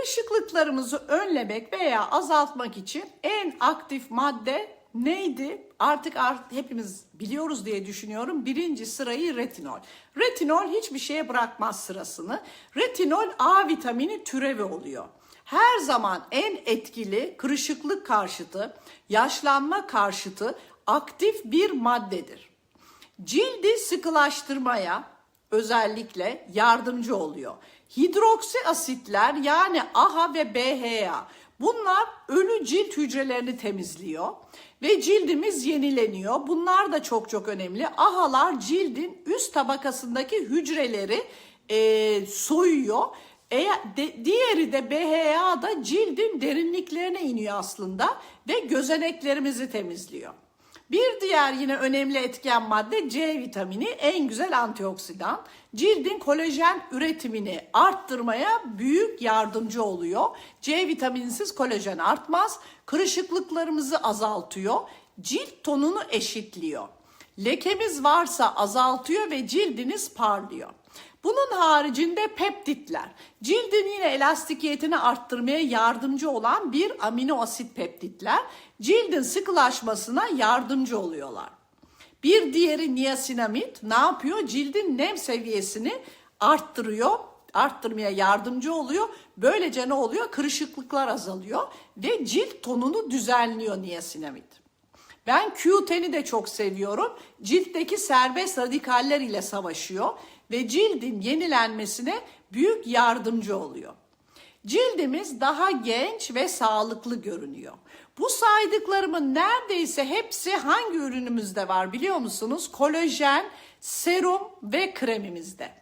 Kırışıklıklarımızı önlemek veya azaltmak için en aktif madde neydi? Artık art, hepimiz biliyoruz diye düşünüyorum. Birinci sırayı retinol. Retinol hiçbir şeye bırakmaz sırasını. Retinol A vitamini türevi oluyor. Her zaman en etkili kırışıklık karşıtı, yaşlanma karşıtı aktif bir maddedir. Cildi sıkılaştırmaya özellikle yardımcı oluyor. Hidroksi asitler yani AHA ve BHA bunlar ölü cilt hücrelerini temizliyor ve cildimiz yenileniyor. Bunlar da çok çok önemli. AHA'lar cildin üst tabakasındaki hücreleri e, soyuyor. Eğer de, diğeri de BHA da cildin derinliklerine iniyor aslında ve gözeneklerimizi temizliyor. Bir diğer yine önemli etken madde C vitamini en güzel antioksidan. Cildin kolajen üretimini arttırmaya büyük yardımcı oluyor. C vitaminsiz kolajen artmaz, kırışıklıklarımızı azaltıyor, cilt tonunu eşitliyor. Lekemiz varsa azaltıyor ve cildiniz parlıyor. Bunun haricinde peptitler. Cildin yine elastikiyetini arttırmaya yardımcı olan bir amino asit peptitler. Cildin sıkılaşmasına yardımcı oluyorlar. Bir diğeri niasinamid ne yapıyor? Cildin nem seviyesini arttırıyor, arttırmaya yardımcı oluyor. Böylece ne oluyor? Kırışıklıklar azalıyor ve cilt tonunu düzenliyor niasinamid. Ben Q10'i de çok seviyorum. Ciltteki serbest radikaller ile savaşıyor ve cildin yenilenmesine büyük yardımcı oluyor. Cildimiz daha genç ve sağlıklı görünüyor. Bu saydıklarımın neredeyse hepsi hangi ürünümüzde var biliyor musunuz? Kolajen, serum ve kremimizde.